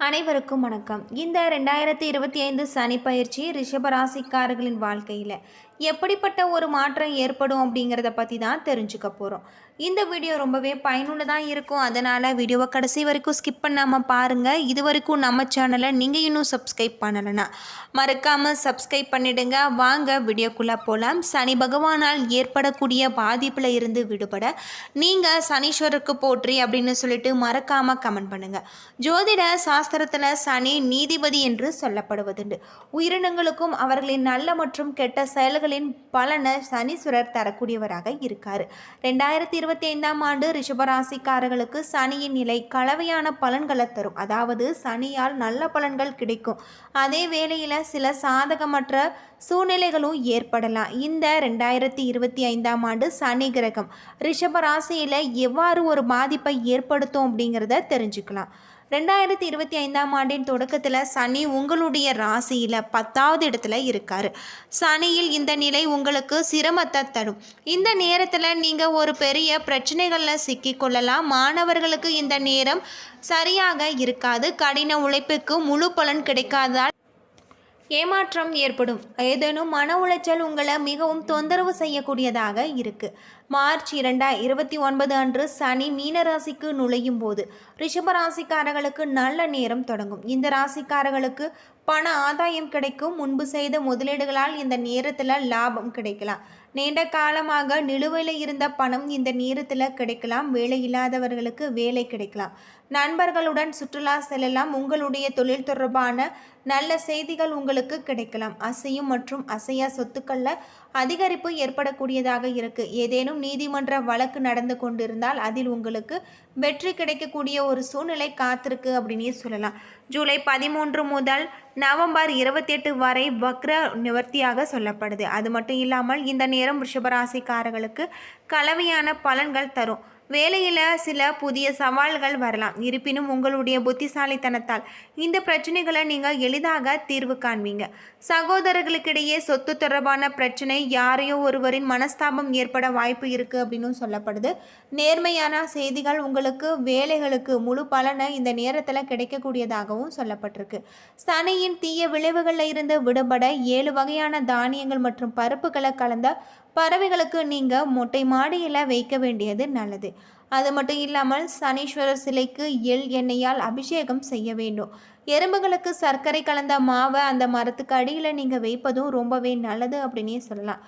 அனைவருக்கும் வணக்கம். இந்த ரெண்டாயிரத்தி இருபத்தி ஐந்து சனி பயிற்சி ரிஷபராசிக்காரர்களின் வாழ்க்கையில் எப்படிப்பட்ட ஒரு மாற்றம் ஏற்படும் அப்படிங்கிறத பற்றி தான் தெரிஞ்சுக்க போகிறோம் இந்த வீடியோ ரொம்பவே பயனுள்ளதாக இருக்கும். அதனால் வீடியோவை கடைசி வரைக்கும் ஸ்கிப் பண்ணாமல் பாருங்கள் இது வரைக்கும் நம்ம சேனலை நீங்கள் இன்னும் சப்ஸ்கிரைப் பண்ணலைன்னா மறக்காமல் சப்ஸ்கிரைப் பண்ணிடுங்க. வாங்க வீடியோக்குள்ளே போகலாம் சனி பகவானால் ஏற்படக்கூடிய பாதிப்பில் இருந்து விடுபட நீங்கள் சனீஸ்வரருக்கு போற்றி அப்படின்னு சொல்லிட்டு மறக்காமல் கமெண்ட் பண்ணுங்கள் ஜோதிட சாஸ்திரத்தில் சனி நீதிபதி என்று சொல்லப்படுவதுண்டு. உயிரினங்களுக்கும் அவர்களின் நல்ல மற்றும் கெட்ட செயல்கள் செயல்களின் பலனை சனீஸ்வரர் தரக்கூடியவராக இருக்கார். ரெண்டாயிரத்தி இருபத்தி ஐந்தாம் ஆண்டு ரிஷபராசிக்காரர்களுக்கு சனியின் நிலை கலவையான பலன்களை தரும். அதாவது சனியால் நல்ல பலன்கள் கிடைக்கும். அதே வேளையில் சில சாதகமற்ற சூழ்நிலைகளும் ஏற்படலாம். இந்த ரெண்டாயிரத்தி இருபத்தி ஐந்தாம் ஆண்டு சனி கிரகம் ரிஷபராசியில் எவ்வாறு ஒரு பாதிப்பை ஏற்படுத்தும் அப்படிங்கிறத தெரிஞ்சுக்கலாம். ரெண்டாயிரத்தி இருபத்தி ஐந்தாம் ஆண்டின் தொடக்கத்தில் சனி உங்களுடைய ராசியில் பத்தாவது இடத்துல இருக்கார். சனியில் இந்த நிலை உங்களுக்கு சிரமத்தை தரும். இந்த நேரத்தில் நீங்கள் ஒரு பெரிய பிரச்சனைகளில் சிக்கிக்கொள்ளலாம் மாணவர்களுக்கு இந்த நேரம் சரியாக இருக்காது. கடின உழைப்புக்கு முழு பலன் கிடைக்காததால் ஏமாற்றம் ஏற்படும். ஏதேனும் மன உளைச்சல் உங்களை மிகவும் தொந்தரவு செய்யக்கூடியதாக இருக்கு. மார்ச் இரண்டா இருபத்தி ஒன்பது அன்று சனி மீன ராசிக்கு நுழையும் போது ரிஷபராசிக்காரர்களுக்கு நல்ல நேரம் தொடங்கும். இந்த ராசிக்காரர்களுக்கு பண ஆதாயம் கிடைக்கும். முன்பு செய்த முதலீடுகளால் இந்த நேரத்தில் லாபம் கிடைக்கலாம். நீண்ட காலமாக நிலுவையில் இருந்த பணம் இந்த நேரத்தில் கிடைக்கலாம். வேலை இல்லாதவர்களுக்கு வேலை கிடைக்கலாம். நண்பர்களுடன் சுற்றுலா செல்லலாம். உங்களுடைய தொழில் தொடர்பான நல்ல செய்திகள் உங்களுக்கு கிடைக்கலாம். அசையும் மற்றும் அசையா சொத்துக்களில் அதிகரிப்பு ஏற்படக்கூடியதாக இருக்குது ஏதேனும் நீதிமன்ற வழக்கு நடந்து கொண்டிருந்தால் அதில் உங்களுக்கு வெற்றி கிடைக்கக்கூடிய ஒரு சூழ்நிலை காத்திருக்கு அப்படின்னே சொல்லலாம். ஜூலை பதிமூன்று முதல் நவம்பர் இருபத்தி எட்டு வரை வக்ர நிவர்த்தியாக சொல்லப்படுது. அது மட்டும் இல்லாமல் இந்த நேரம் ரிஷபராசிக்காரர்களுக்கு கலவையான பலன்கள் தரும். வேலையில் சில புதிய சவால்கள் வரலாம். இருப்பினும் உங்களுடைய புத்திசாலித்தனத்தால் இந்த பிரச்சனைகளை நீங்கள் எளிதாக தீர்வு காண்பீங்க. சகோதரர்களுக்கிடையே சொத்து தொடர்பான பிரச்சனை யாரையோ ஒருவரின் மனஸ்தாபம் ஏற்பட வாய்ப்பு இருக்குது அப்படின்னு சொல்லப்படுது. நேர்மையான செய்திகள் உங்களுக்கு வேலைகளுக்கு முழு பலனை இந்த நேரத்தில் கிடைக்கக்கூடியதாகவும் சொல்லப்பட்டிருக்கு. சனியின் தீய விளைவுகளில் இருந்து விடுபட ஏழு வகையான தானியங்கள் மற்றும் பருப்புகளை கலந்த பறவைகளுக்கு நீங்கள் மொட்டை மாடியில் வைக்க வேண்டியது நல்லது. அது மட்டும் இல்லாமல் சனீஸ்வரர் சிலைக்கு எள் எண்ணெயால் அபிஷேகம் செய்ய வேண்டும். எறும்புகளுக்கு சர்க்கரை கலந்த மாவை அந்த மரத்துக்கு அடியில் நீங்கள் வைப்பதும் ரொம்பவே நல்லது அப்படின்னே சொல்லலாம்.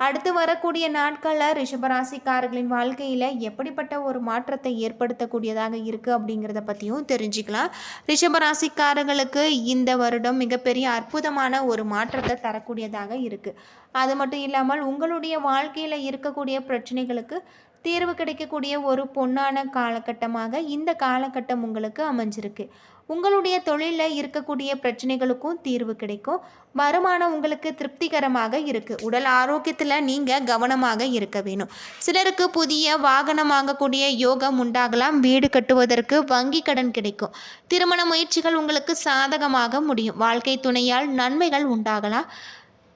அடுத்து வரக்கூடிய நாட்களில் ரிஷபராசிக்காரர்களின் வாழ்க்கையில் எப்படிப்பட்ட ஒரு மாற்றத்தை ஏற்படுத்தக்கூடியதாக இருக்குது அப்படிங்கிறத பற்றியும் தெரிஞ்சுக்கலாம். ரிஷபராசிக்காரர்களுக்கு இந்த வருடம் மிகப்பெரிய அற்புதமான ஒரு மாற்றத்தை தரக்கூடியதாக இருக்குது அது மட்டும் இல்லாமல் உங்களுடைய வாழ்க்கையில் இருக்கக்கூடிய பிரச்சனைகளுக்கு தீர்வு கிடைக்கக்கூடிய ஒரு பொன்னான காலகட்டமாக இந்த காலகட்டம் உங்களுக்கு அமைஞ்சிருக்கு. உங்களுடைய தொழிலில் இருக்கக்கூடிய பிரச்சனைகளுக்கும் தீர்வு கிடைக்கும். வருமானம் உங்களுக்கு திருப்திகரமாக இருக்குது உடல் ஆரோக்கியத்தில் நீங்கள் கவனமாக இருக்க வேணும். சிலருக்கு புதிய வாகனம் வாங்கக்கூடிய யோகம் உண்டாகலாம். வீடு கட்டுவதற்கு வங்கி கடன் கிடைக்கும். திருமண முயற்சிகள் உங்களுக்கு சாதகமாக முடியும். வாழ்க்கை துணையால் நன்மைகள் உண்டாகலாம்.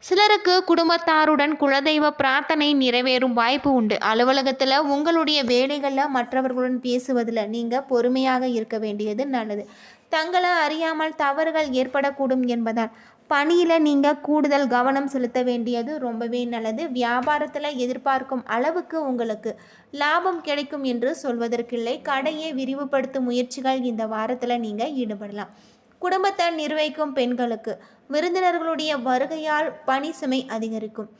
சிலருக்கு குடும்பத்தாருடன் குலதெய்வ பிரார்த்தனை நிறைவேறும் வாய்ப்பு உண்டு. அலுவலகத்தில் உங்களுடைய வேலைகளில் மற்றவர்களுடன் பேசுவதில் நீங்கள் பொறுமையாக இருக்க வேண்டியது நல்லது. தங்களை அறியாமல் தவறுகள் ஏற்படக்கூடும் என்பதால் பணியில் நீங்கள் கூடுதல் கவனம் செலுத்த வேண்டியது ரொம்பவே நல்லது. வியாபாரத்தில் எதிர்பார்க்கும் அளவுக்கு உங்களுக்கு லாபம் கிடைக்கும் என்று சொல்வதற்கில்லை. கடையை விரிவுபடுத்தும் முயற்சிகள் இந்த வாரத்தில் நீங்கள் ஈடுபடலாம். குடும்பத்தை நிர்வகிக்கும் பெண்களுக்கு விருந்தினர்களுடைய வருகையால் பணி சுமை அதிகரிக்கும்.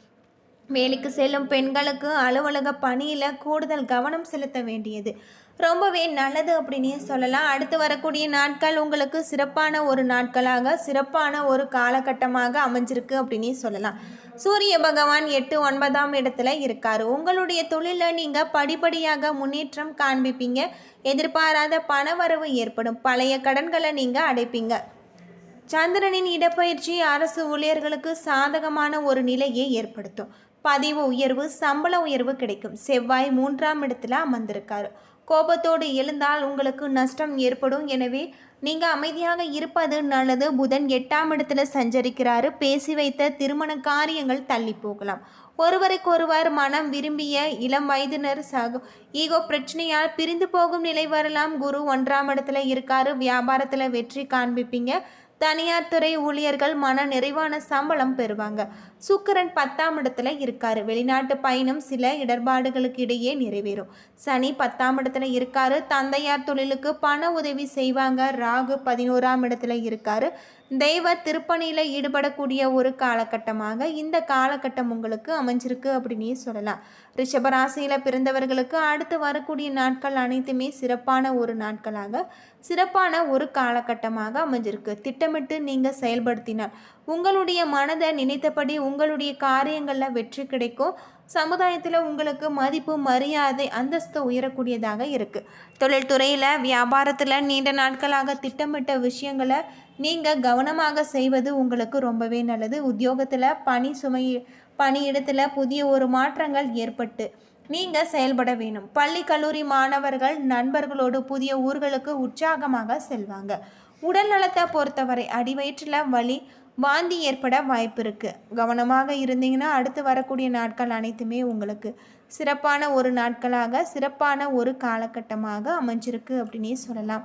வேலைக்கு செல்லும் பெண்களுக்கு அலுவலக பணியில் கூடுதல் கவனம் செலுத்த வேண்டியது. ரொம்பவே நல்லது அப்படின்னே சொல்லலாம். அடுத்து வரக்கூடிய நாட்கள் உங்களுக்கு சிறப்பான ஒரு நாட்களாக சிறப்பான ஒரு காலகட்டமாக அமைஞ்சிருக்கு அப்படின்னே சொல்லலாம். சூரிய பகவான் எட்டு ஒன்பதாம் இடத்துல இருக்கார். உங்களுடைய தொழிலில் நீங்கள் படிப்படியாக முன்னேற்றம் காண்பிப்பீங்க. எதிர்பாராத பணவரவு ஏற்படும். பழைய கடன்களை நீங்கள் அடைப்பீங்க. சந்திரனின் இடப்பயிற்சி அரசு ஊழியர்களுக்கு சாதகமான ஒரு நிலையை ஏற்படுத்தும். பதிவு உயர்வு சம்பள உயர்வு கிடைக்கும். செவ்வாய் மூன்றாம் இடத்துல அமர்ந்திருக்காரு. கோபத்தோடு எழுந்தால் உங்களுக்கு நஷ்டம் ஏற்படும். எனவே நீங்கள் அமைதியாக இருப்பது நல்லது. புதன் எட்டாம் இடத்துல சஞ்சரிக்கிறாரு. பேசி வைத்த திருமண காரியங்கள் தள்ளி போகலாம். ஒருவருக்கொருவர் மனம் விரும்பிய இளம் வயதினர் சக ஈகோ பிரச்சனையால் பிரிந்து போகும் நிலை வரலாம். குரு ஒன்றாம் இடத்துல இருக்காரு. வியாபாரத்தில் வெற்றி காண்பிப்பீங்க. தனியார் துறை ஊழியர்கள் மன நிறைவான சம்பளம் பெறுவாங்க. சுக்கிரன் பத்தாம் இடத்துல இருக்காரு. வெளிநாட்டு பயணம் சில இடர்பாடுகளுக்கு இடையே நிறைவேறும். சனி பத்தாம் இடத்துல இருக்காரு. தந்தையார் தொழிலுக்கு பண உதவி செய்வாங்க. ராகு பதினோராம் இடத்துல இருக்காரு. தெய்வ திருப்பணியில் ஈடுபடக்கூடிய ஒரு காலகட்டமாக இந்த காலகட்டம் உங்களுக்கு அமைஞ்சிருக்கு அப்படின்னே சொல்லலாம். ரிஷபராசியில் பிறந்தவர்களுக்கு அடுத்து வரக்கூடிய நாட்கள் அனைத்துமே சிறப்பான ஒரு நாட்களாக சிறப்பான ஒரு காலகட்டமாக அமைஞ்சிருக்கு. திட்டமிட்டு நீங்கள் செயல்படுத்தினால் உங்களுடைய மனதை நினைத்தபடி உங்களுடைய காரியங்களில் வெற்றி கிடைக்கும். சமுதாயத்தில் உங்களுக்கு மதிப்பு மரியாதை அந்தஸ்து உயரக்கூடியதாக இருக்குது தொழில்துறையில் வியாபாரத்தில் நீண்ட நாட்களாக திட்டமிட்ட விஷயங்களை நீங்கள் கவனமாக செய்வது உங்களுக்கு ரொம்பவே நல்லது. உத்தியோகத்தில் பணி சுமை பணியிடத்தில் புதிய ஒரு மாற்றங்கள் ஏற்பட்டு நீங்கள் செயல்பட வேணும் பள்ளி கல்லூரி மாணவர்கள் நண்பர்களோடு புதிய ஊர்களுக்கு உற்சாகமாக செல்வாங்க. உடல் நலத்தை பொறுத்தவரை அடிவயிற்றில் வலி வாந்தி ஏற்பட வாய்ப்பு இருக்குது கவனமாக இருந்தீங்கன்னா அடுத்து வரக்கூடிய நாட்கள் அனைத்துமே உங்களுக்கு சிறப்பான ஒரு நாட்களாக சிறப்பான ஒரு காலகட்டமாக அமைஞ்சிருக்கு அப்படின்னே சொல்லலாம்.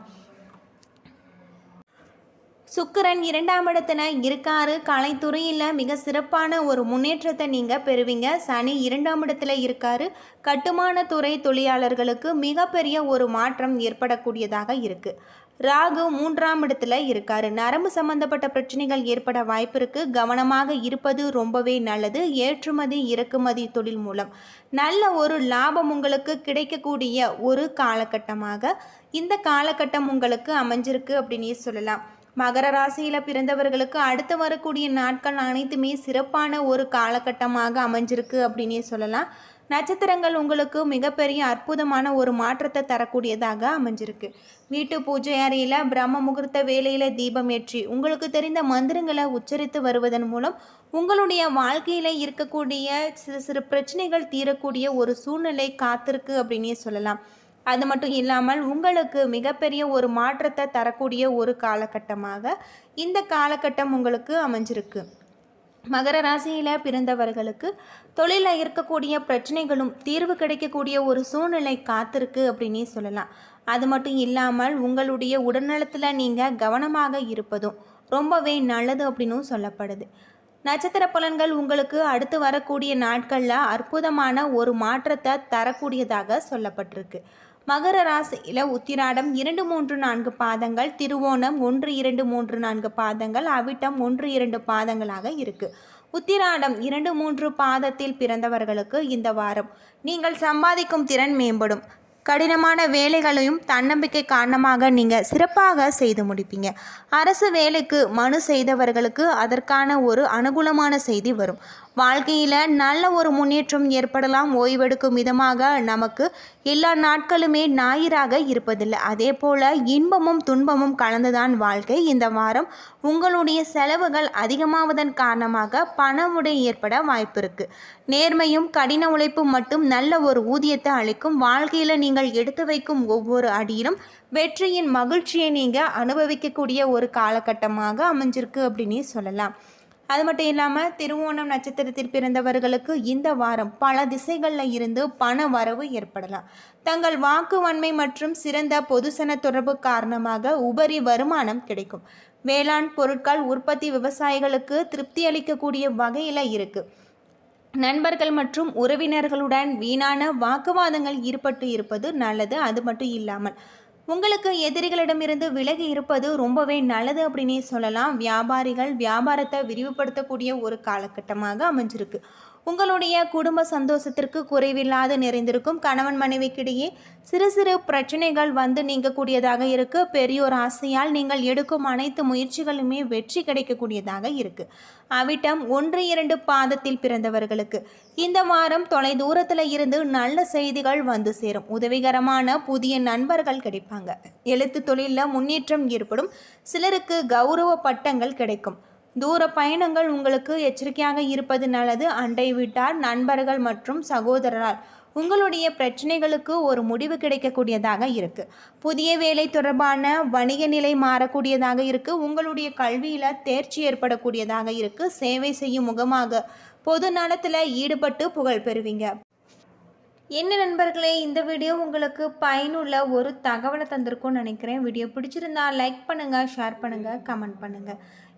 சுக்கரன் இரண்டாம் இடத்துல இருக்காரு. கலைத்துறையில் மிக சிறப்பான ஒரு முன்னேற்றத்தை நீங்கள் பெறுவீங்க. சனி இரண்டாம் இடத்துல இருக்காரு. கட்டுமான துறை தொழிலாளர்களுக்கு மிகப்பெரிய ஒரு மாற்றம் ஏற்படக்கூடியதாக இருக்குது ராகு மூன்றாம் இடத்துல இருக்காரு. நரம்பு சம்பந்தப்பட்ட பிரச்சனைகள் ஏற்பட வாய்ப்பு இருக்கு. கவனமாக இருப்பது ரொம்பவே நல்லது. ஏற்றுமதி இறக்குமதி தொழில் மூலம் நல்ல ஒரு லாபம் உங்களுக்கு கிடைக்கக்கூடிய ஒரு காலகட்டமாக இந்த காலகட்டம் உங்களுக்கு அமைஞ்சிருக்கு அப்படின்னே சொல்லலாம். மகர ராசியில் பிறந்தவர்களுக்கு அடுத்து வரக்கூடிய நாட்கள் அனைத்துமே சிறப்பான ஒரு காலகட்டமாக அமைஞ்சிருக்கு அப்படின்னே சொல்லலாம். நட்சத்திரங்கள் உங்களுக்கு மிகப்பெரிய அற்புதமான ஒரு மாற்றத்தை தரக்கூடியதாக அமைஞ்சிருக்கு. வீட்டு பூஜை அறையில் பிரம்ம முகூர்த்த வேலையில் தீபம் ஏற்றி உங்களுக்கு தெரிந்த மந்திரங்களை உச்சரித்து வருவதன் மூலம் உங்களுடைய வாழ்க்கையில் இருக்கக்கூடிய சிறு சிறு பிரச்சனைகள் தீரக்கூடிய ஒரு சூழ்நிலை காத்திருக்கு அப்படின்னே சொல்லலாம். அது மட்டும் இல்லாமல் உங்களுக்கு மிகப்பெரிய ஒரு மாற்றத்தை தரக்கூடிய ஒரு காலகட்டமாக இந்த காலகட்டம் உங்களுக்கு அமைஞ்சிருக்கு. மகர ராசியில் பிறந்தவர்களுக்கு தொழிலில் இருக்கக்கூடிய பிரச்சனைகளும் தீர்வு கிடைக்கக்கூடிய ஒரு சூழ்நிலை காத்திருக்கு அப்படின்னே சொல்லலாம். அது மட்டும் இல்லாமல் உங்களுடைய உடல்நலத்தில் நீங்கள் கவனமாக இருப்பதும் ரொம்பவே நல்லது அப்படின்னும் சொல்லப்படுது. நட்சத்திர பலன்கள் உங்களுக்கு அடுத்து வரக்கூடிய நாட்களில் அற்புதமான ஒரு மாற்றத்தை தரக்கூடியதாக சொல்லப்பட்டிருக்கு. மகர ராசியில் உத்திராடம் இரண்டு மூன்று நான்கு பாதங்கள் திருவோணம் ஒன்று இரண்டு மூன்று நான்கு பாதங்கள் அவிட்டம் ஒன்று இரண்டு பாதங்களாக இருக்குது உத்திராடம் இரண்டு மூன்று பாதத்தில் பிறந்தவர்களுக்கு இந்த வாரம். நீங்கள் சம்பாதிக்கும் திறன் மேம்படும். கடினமான வேலைகளையும் தன்னம்பிக்கை காரணமாக நீங்கள் சிறப்பாக செய்து முடிப்பீங்க. அரசு வேலைக்கு மனு செய்தவர்களுக்கு அதற்கான ஒரு அனுகூலமான செய்தி வரும். வாழ்க்கையில் நல்ல ஒரு முன்னேற்றம் ஏற்படலாம் ஓய்வெடுக்கும் விதமாக நமக்கு எல்லா நாட்களுமே ஞாயிறாக இருப்பதில்லை. அதே போல் இன்பமும் துன்பமும் கலந்துதான் வாழ்க்கை. இந்த வாரம் உங்களுடைய செலவுகள் அதிகமாவதன் காரணமாக பணமுடை ஏற்பட வாய்ப்பு இருக்குது நேர்மையும் கடின உழைப்பும் மட்டும் நல்ல ஒரு ஊதியத்தை அளிக்கும். வாழ்க்கையில் நீங்கள் எடுத்து வைக்கும் ஒவ்வொரு அடியிலும் வெற்றியின் மகிழ்ச்சியை நீங்கள் அனுபவிக்கக்கூடிய ஒரு காலகட்டமாக அமைஞ்சிருக்கு அப்படின்னே சொல்லலாம். அது மட்டும் இல்லாமல் திருவோணம் நட்சத்திரத்தில் பிறந்தவர்களுக்கு இந்த வாரம் பல திசைகளில் இருந்து பண வரவு ஏற்படலாம். தங்கள் வாக்கு வன்மை மற்றும் சிறந்த பொதுசன தொடர்பு காரணமாக உபரி வருமானம் கிடைக்கும். வேளாண் பொருட்கள் உற்பத்தி விவசாயிகளுக்கு திருப்தி அளிக்கக்கூடிய வகையில் இருக்குது நண்பர்கள் மற்றும் உறவினர்களுடன் வீணான வாக்குவாதங்கள் ஈடுபட்டு இருப்பது நல்லது. அது மட்டும் இல்லாமல் உங்களுக்கு எதிரிகளிடமிருந்து விலகி இருப்பது ரொம்பவே நல்லது அப்படின்னே சொல்லலாம். வியாபாரிகள் வியாபாரத்தை விரிவுபடுத்தக்கூடிய ஒரு காலகட்டமாக அமைஞ்சிருக்கு. உங்களுடைய குடும்ப சந்தோஷத்திற்கு குறைவில்லாது நிறைந்திருக்கும் கணவன் மனைவிக்கிடையே சிறு சிறு பிரச்சனைகள் வந்து நீங்கக்கூடியதாக இருக்கு. பெரியோர் ஆசையால் நீங்கள் எடுக்கும் அனைத்து முயற்சிகளுமே வெற்றி கிடைக்கக்கூடியதாக இருக்கு. அவிட்டம் ஒன்று இரண்டு பாதத்தில் பிறந்தவர்களுக்கு இந்த வாரம் தொலை தூரத்தில் இருந்து நல்ல செய்திகள் வந்து சேரும். உதவிகரமான புதிய நண்பர்கள் கிடைப்பாங்க. எழுத்து தொழிலில் முன்னேற்றம் ஏற்படும். சிலருக்கு கௌரவ பட்டங்கள் கிடைக்கும். தூர பயணங்கள் உங்களுக்கு எச்சரிக்கையாக இருப்பது நல்லது. அண்டை வீட்டார் நண்பர்கள் மற்றும் சகோதரரால் உங்களுடைய பிரச்சனைகளுக்கு ஒரு முடிவு கிடைக்கக்கூடியதாக இருக்குது புதிய வேலை தொடர்பான வணிக நிலை மாறக்கூடியதாக இருக்குது உங்களுடைய கல்வியில் தேர்ச்சி ஏற்படக்கூடியதாக இருக்குது சேவை செய்யும் முகமாக பொது நலத்தில் ஈடுபட்டு புகழ் பெறுவீங்க. என்ன நண்பர்களே இந்த வீடியோ உங்களுக்கு பயனுள்ள ஒரு தகவலை தந்திருக்கும்னு நினைக்கிறேன். வீடியோ பிடிச்சிருந்தா லைக் பண்ணுங்கள் ஷேர் பண்ணுங்கள் கமெண்ட் பண்ணுங்கள்